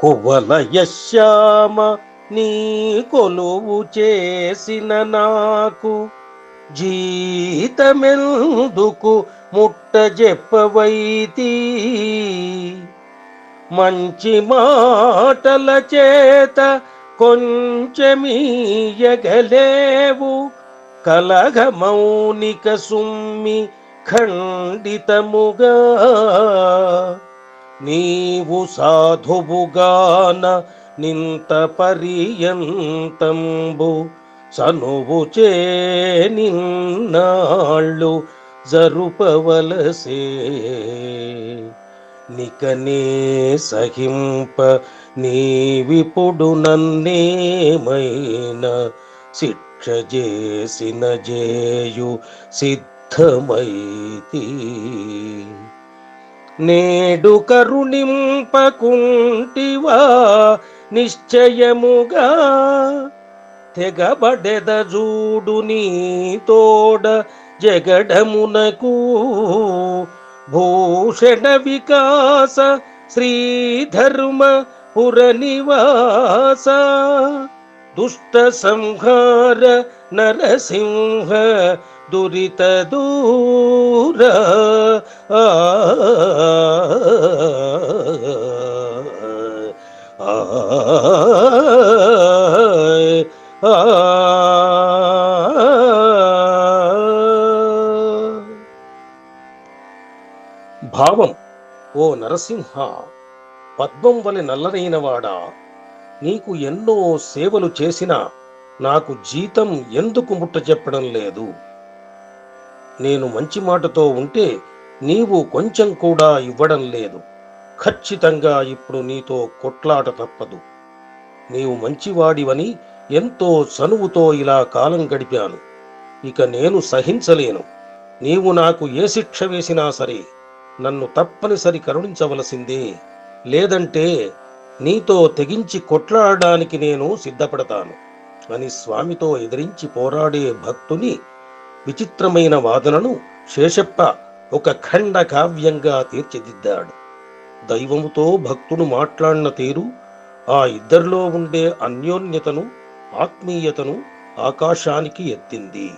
కువలయశ్యామ నీ కొలువు చేసిన నాకు జీతమెందుకు ముట్ట చెప్పవైతి మంచి మాటల చేత కొంచెమీయగలేవు. కలగ మౌనిక సుమ్మి ఖండితముగా నీవు సాధువుగాన నింత పర్యంతంబు సనువు చే నిన్నాళ్ళు జరుపవలసే. నికనే సహింప నీవిపుడు నన్నేమైన శిక్ష చేసిన జేయు సిద్ధమైతి. నేడు కరుణింపకుంటివా నిశ్చయముగా తెగబడెద జూడు నీ తోడ జగడమునకు. భూషణ వికాస శ్రీధర్మ పురనివాస దుష్ట సంహార నరసింహ దురిత దూర. భావం ఓ నరసింహ పద్మం వలె నల్లనైనవాడా నీకు ఎన్నో సేవలు చేసినా నాకు జీతం ఎందుకు ముట్ట చెప్పడం లేదు? నేను మంచి మాటతో ఉంటే నీవు కొంచెం కూడా ఇవ్వడం లేదు. ఖచ్చితంగా ఇప్పుడు నీతో కొట్లాట తప్పదు. నీవు మంచివాడివని ఎంతో చనువుతో ఇలా కాలం గడిపాను. ఇక నేను సహించలేను. నీవు నాకు ఏ శిక్ష వేసినా సరే నన్ను తప్పనిసరి కరుణించవలసిందే. లేదంటే నీతో తెగించి కొట్లాడడానికి నేను సిద్ధపడతాను. అని స్వామితో ఎదిరించి పోరాడే భక్తుని విచిత్రమైన వాదనను శేషప్ప ఒక ఖండ కావ్యంగా తీర్చిదిద్దాడు. దైవముతో భక్తుడు మాట్లాడిన తీరు ఆ ఇద్దరిలో ఉండే అన్యోన్యతను ఆత్మీయతను ఆకాశానికి ఎత్తింది.